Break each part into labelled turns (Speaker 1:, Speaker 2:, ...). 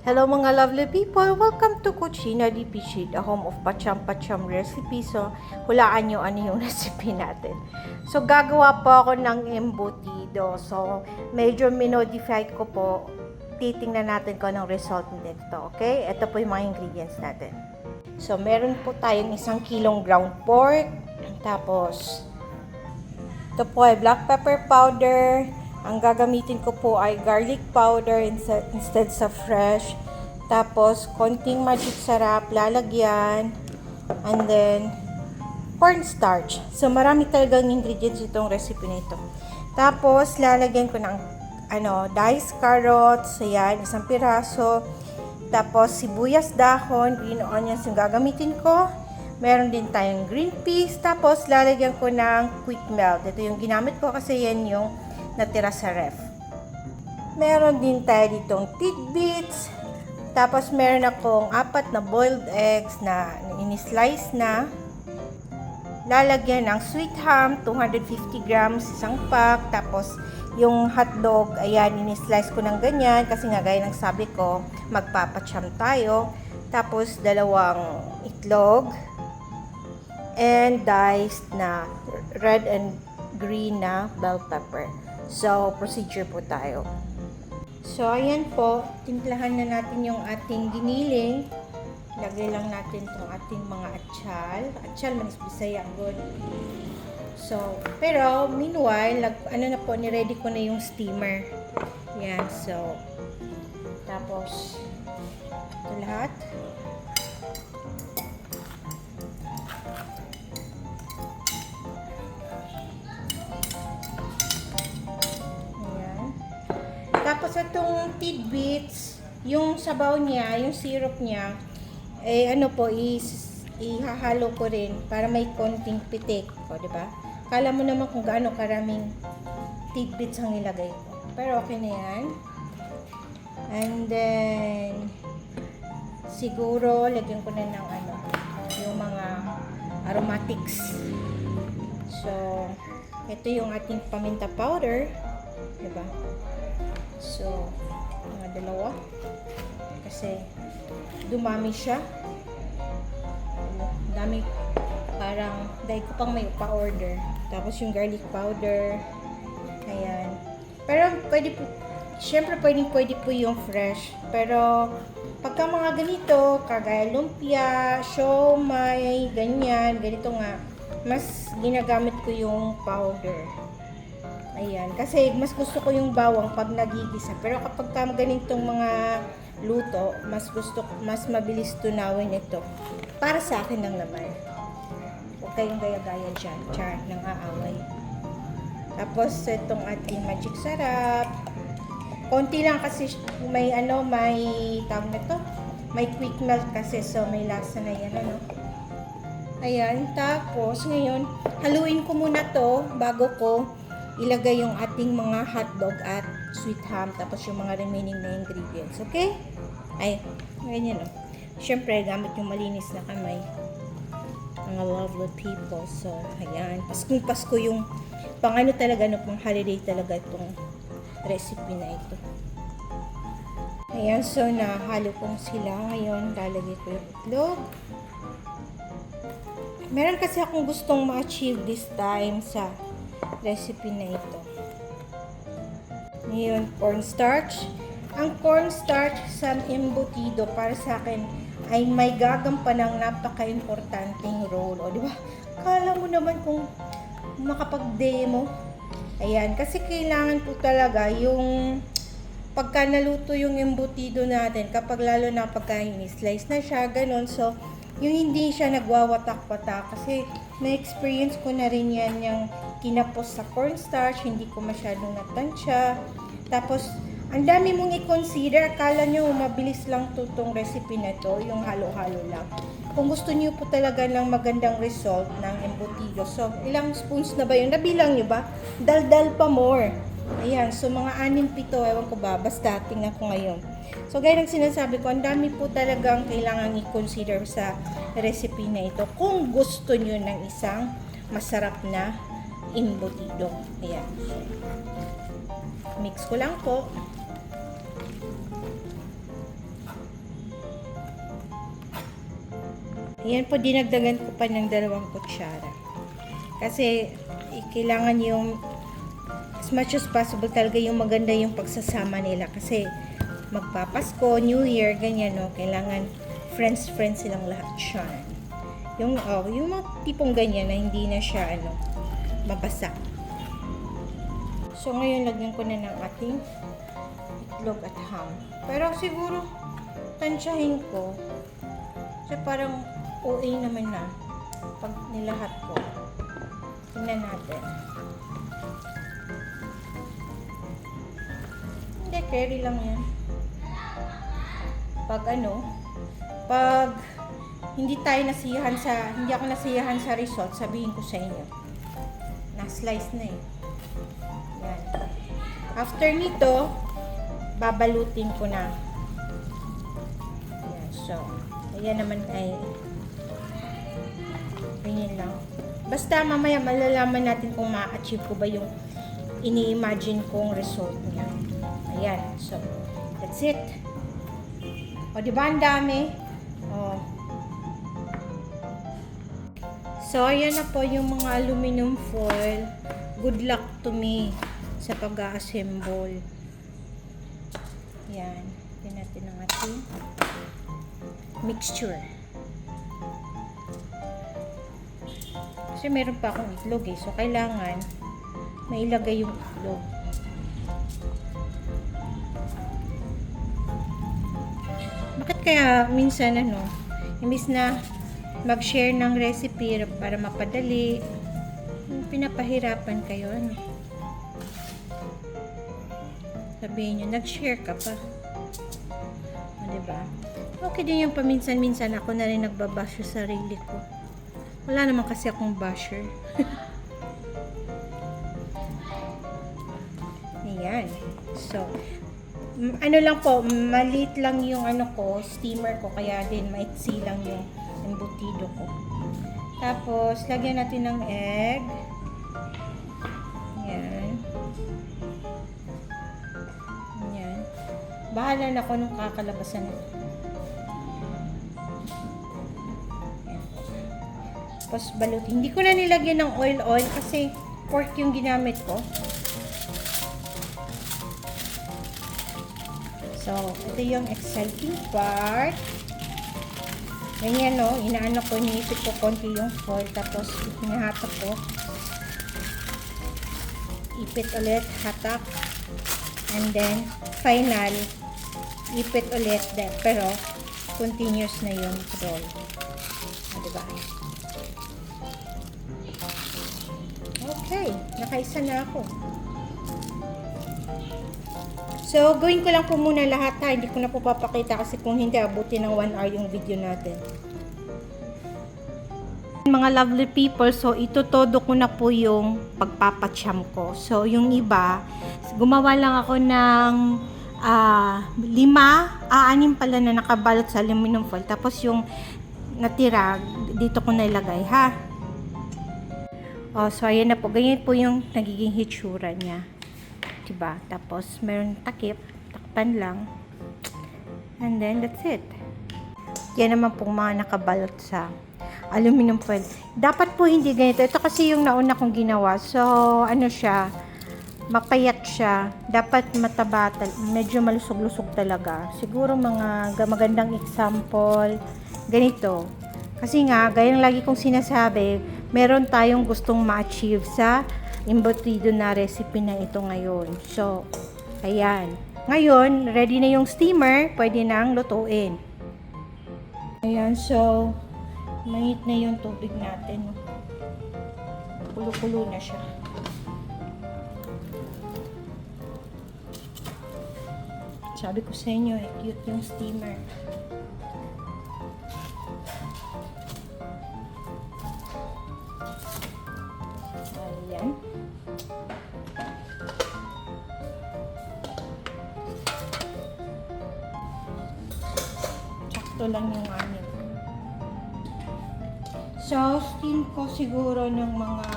Speaker 1: Hello mga lovely people! Welcome to Cucina di Pichid, a home of pacham-pacham recipe. So, hulaan nyo ano yung recipe natin. So, gagawa po ako ng embutido. So, medyo minodified ko po. Titingnan natin kung anong result nito. Okay? Ito po yung mga ingredients natin. So, meron po tayong isang kilong ground pork. Tapos, ito po ay black pepper powder. Ang gagamitin ko po ay garlic powder instead, sa fresh. Tapos, konting magic sarap, lalagyan. And then, cornstarch. So, marami talagang ingredients itong recipe na ito. Tapos, lalagyan ko ng ano, diced carrots. Ayan, isang piraso. Tapos, sibuyas dahon, green onions yung gagamitin ko. Meron din tayong green peas. Tapos, lalagyan ko ng quick melt. Ito yung ginamit ko kasi yan yung natira sa ref. Meron din tayo ditong tidbits. Tapos, meron akong apat na boiled eggs na in-slice na. Lalagyan ng sweet ham, 250 grams, isang pack. Tapos, yung hotdog, ayan, in-slice ko ng ganyan. Kasi nga, gaya ng sabi ko, magpapacham tayo. Tapos, dalawang itlog. And diced na red and green na bell pepper. So, procedure po tayo. So, ayan po. Timplahan na natin yung ating giniling. Lagay lang natin itong ating mga atsal. Atsal, manis bisaya, good. So, pero, meanwhile, ano na po, ni-ready ko na yung steamer. Yan, so. Tapos, ito lahat. Tapos itong tidbits, yung sabaw niya, yung syrup niya, eh ano po, is, ihahalo ko rin para may konting pitik. O, di ba? Kala mo naman kung gaano karaming tidbits ang nilagay ko. Pero okay na yan. And then, siguro, lagyan ko na ng ano, yung mga aromatics. So, ito yung ating paminta powder. Diba? So, mga dalawa. Kasi, dumami siya. Dami. Parang, dahil ko pang may pa-order. Tapos yung garlic powder. Ayan. Pero, pwede po, syempre pwede, pwede po yung fresh. Pero, pagka mga ganito, kagaya lumpia, siomay, ganyan, ganito nga, mas ginagamit ko yung powder. Ayan. Kasi mas gusto ko yung bawang pag nagigisa. Pero kapag ka ganitong mga luto, mas gusto mas mabilis tunawin ito. Para sa akin lang naman. Huwag kayong gaya-gaya dyan. Char, nang aaway. Tapos, itong ating magic sarap. Konti lang kasi may ano, may tawag na to. May quick melt kasi so may lasa na yan ano. Ayan, tapos ngayon, haluin ko muna to bago ko ilagay yung ating mga hotdog at sweet ham tapos yung mga remaining na ingredients. Okay? Ay, ganyan o. Siyempre, gamit yung malinis na kamay. Mga lovely people. So, ayan. Paskong Pasko yung pang ano talaga, no, pang holiday talaga itong recipe na ito. Ayan, so nahalo kong sila. Ngayon, lalagay ko yung itlog. Meron kasi akong gustong ma-achieve this time sa recipe na ito. Ngayon, cornstarch. Ang cornstarch sa embutido para sa akin ay may gagampanang napaka-importanting role. O, di ba? Kala mo naman kung makapag-demo. Ayan, kasi kailangan po talaga yung pagka naluto yung embutido natin, kapag lalo na pagka slice na siya, ganun. So, yung hindi siya nagwawatak-watak kasi na-experience ko na rin yan yung kinapos sa cornstarch, hindi ko masyadong natansya. Tapos, ang dami mong i-consider, akala nyo mabilis lang to tong recipe na to, yung halo-halo lang. Kung gusto niyo po talaga ng magandang result ng embutido, so ilang spoons na ba yun? Nabilang nyo ba? Daldal pa more. Ayan, so mga anim pito, ewan ko ba, basta tingnan ko ngayon. So gaya ng sinasabi ko, ang dami po talagang kailangan i-consider sa recipe na ito kung gusto nyo ng isang masarap na imbutido. Ayan. Mix ko lang po. Ayan po, dinagdagan ko pa ng dalawang kutsara. Kasi eh, kailangan yung as much as possible talaga yung maganda yung pagsasama nila. Kasi, magpapasko, New Year, ganyan, no? Kailangan friends-friends silang lahat siya. Yung, oh, yung mga tipong ganyan na hindi na siya, ano, mabasa. So, ngayon, lagyan ko na ng ating itlog at ham. Pero siguro, tansyahin ko. Kasi parang OA naman na pag nilahat ko. Tingnan natin. Hindi, carry lang yan. Pag ano, pag hindi tayo nasiyahan sa, hindi ako nasiyahan sa result, sabihin ko sa inyo. Na-slice na eh. Yan. After nito, babalutin ko na. Yan, so, ayan naman ay ganyan lang. Basta mamaya malalaman natin kung ma-achieve ko ba yung ini-imagine kong result niya. Ayan, so, that's it. O, di ba ang dami? O. So, ayan na po yung mga aluminum foil. Good luck to me sa pag-assemble. Yan. Yan natin ang ating mixture. Kasi meron pa akong itlog eh. So, kailangan mailagay yung itlog. Bakit kaya minsan ano, imbis na mag-share ng recipe para mapadali, pinapahirapan kayo ano. Sabihin nyo, nag-share ka pa. O, diba? Okay din yung paminsan-minsan ako na rin nagbabash sa sarili ko. Wala naman kasi akong basher. Ayan. So, ano lang po, maliit lang yung ano ko, steamer ko, kaya din maitsi lang yung embutido ko. Tapos, lagyan natin ng egg. Ayan. Ayan. Bahala na ako nung kakalabasan na. Tapos balut. Hindi ko na nilagyan ng oil-oil kasi pork yung ginamit ko. So, ito yung exciting part. Ganyan no, inaano ko, iniisip ko konti yung foil, tapos hinahatak ko. Ipit ulit, hatak. And then, final, ipit ulit. De, pero, continuous na yung roll. O, diba? Okay, nakaisa na ako. So, gawin ko lang po muna lahat ha. Hindi ko na po papakita kasi kung hindi, abuti ng 1 hour yung video natin. Mga lovely people, so ito todo ko na po yung pagpapatyam ko. So, yung iba, gumawa lang ako ng ah, lima, ah, pala na nakabalot sa aluminum foil. Tapos yung natira, dito ko nilagay ha. Oh, so ayan na po. Ganyan po yung nagiging hitsura niya. Diba? Tapos, meron takip. Takpan lang. And then, that's it. Yan naman pong mga nakabalot sa aluminum foil. Dapat po hindi ganito. Ito kasi yung nauna kong ginawa. So, ano siya, mapayat siya. Dapat mataba, medyo malusog-lusog talaga. Siguro mga ga- magandang example, ganito. Kasi nga, gaya ng lagi kong sinasabi, meron tayong gustong ma-achieve sa embutido na recipe na ito ngayon. So, ayan. Ngayon, ready na yung steamer, pwede nang lutuin. Ayan, so, mainit na yung tubig natin. Kulo-kulo na siya. Sabi ko sa inyo, eh, cute yung steamer. Ayan. Sakto lang yung anim. So, steam ko siguro ng mga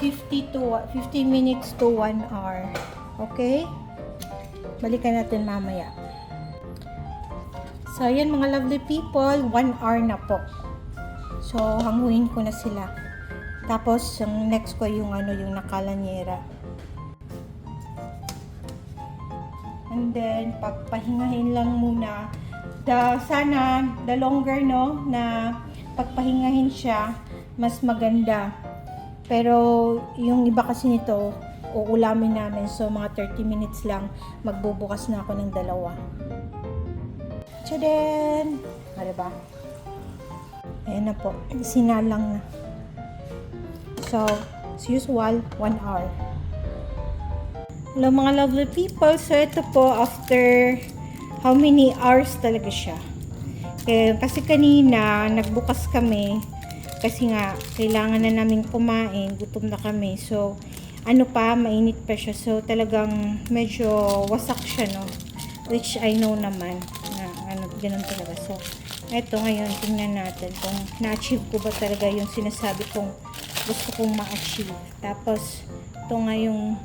Speaker 1: 50 to 50 minutes to 1 hour. Okay? Balikan natin mamaya. So, ayan mga lovely people, 1 hour na po. So, hanguin ko na sila. Tapos, yung next ko yung ano, yung nakalanyera. And then, pagpahingahin lang muna. The, sana, the longer, no, na pagpahingahin siya, mas maganda. Pero, yung iba kasi nito, uulamin namin. So, mga 30 minutes lang, magbubukas na ako ng dalawa. Tchaden! Ah, diba? Ayan na po. Sinalang na. So, as usual, 1 hour. Hello mga lovely people. So, ito po after how many hours talaga siya. Eh, kasi kanina, nagbukas kami. Kasi nga, kailangan na namin kumain. Gutom na kami. So, ano pa, mainit pa siya. So, talagang medyo wasak siya, no? Which I know naman na ano, ganun talaga. So, eto ngayon, tingnan natin kung na-achieve ko ba talaga yung sinasabi kong gusto kong ma-achieve. Tapos, ito nga yung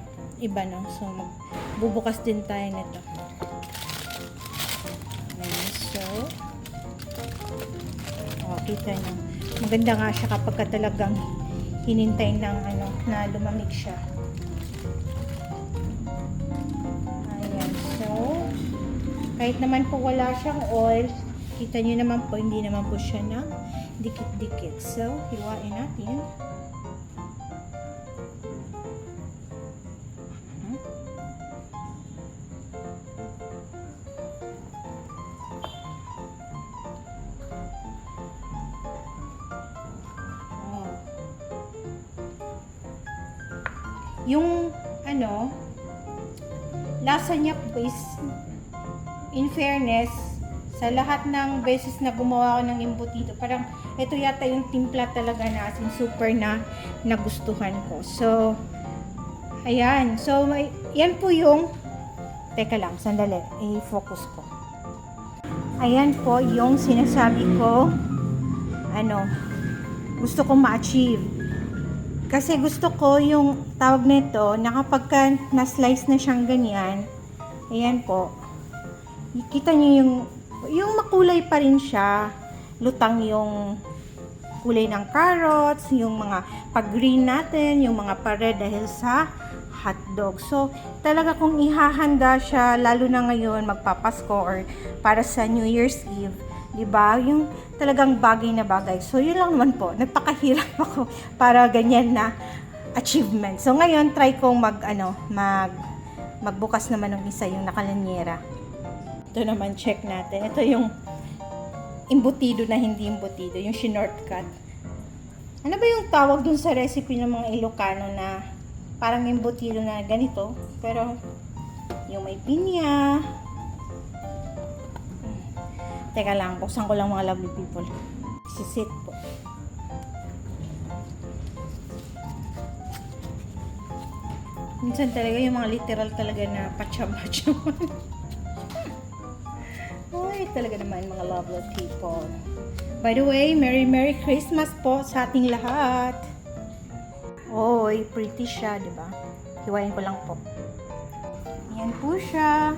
Speaker 1: iba, no? So, magbubukas din tayo nito. Ayan, so, oh, kita nyo. Maganda nga siya kapag ka talagang hinintay ng ano, na lumamig siya. Ayan, so, kahit naman po wala siyang oil, kita nyo naman po, hindi naman po siya na dikit-dikit. So, hiwain natin. Ano, lasa niya is in fairness, sa lahat ng beses na gumawa ako ng embutido, parang ito yata yung timpla talaga na as super na nagustuhan ko. So, ayan. So, may, yan po yung, teka lang, sandali, i-focus ko. Ayan po yung sinasabi ko, ano, gusto kong ma-achieve. Kasi gusto ko yung tawag nito na kapag ka na-slice na siyang ganyan, ayan po, kita niyo yung yung makulay pa rin siya. Lutang yung kulay ng carrots, yung mga pag-green natin, yung mga pa-red dahil sa hotdog. So, talaga kung ihahanda siya, lalo na ngayon, magpapasko or para sa New Year's Eve, di ba? Yung talagang bagay na bagay. So, yun lang naman po. Nagpakahirap ako para ganyan na achievement. So, ngayon, try kong mag, ano, mag, magbukas naman ng isa yung nakalanyera. Ito naman, check natin. Ito yung imbutido na hindi imbutido, yung shortcut. Ano ba yung tawag dun sa recipe ng mga Ilocano na parang imbutido na ganito, pero yung may pinya. Teka lang, buksan ko lang mga lovely people. Sisit po. Minsan talaga yung mga literal talaga na pacham-pacham. Ay, talaga naman mga lovely people. By the way, Merry Merry Christmas po sa ating lahat. Oy, pretty siya, di ba? Hiwain ko lang po. Yan po siya.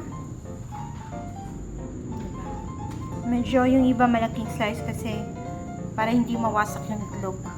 Speaker 1: Medyo yung iba malaking slice kasi para hindi mawasak yung itlog.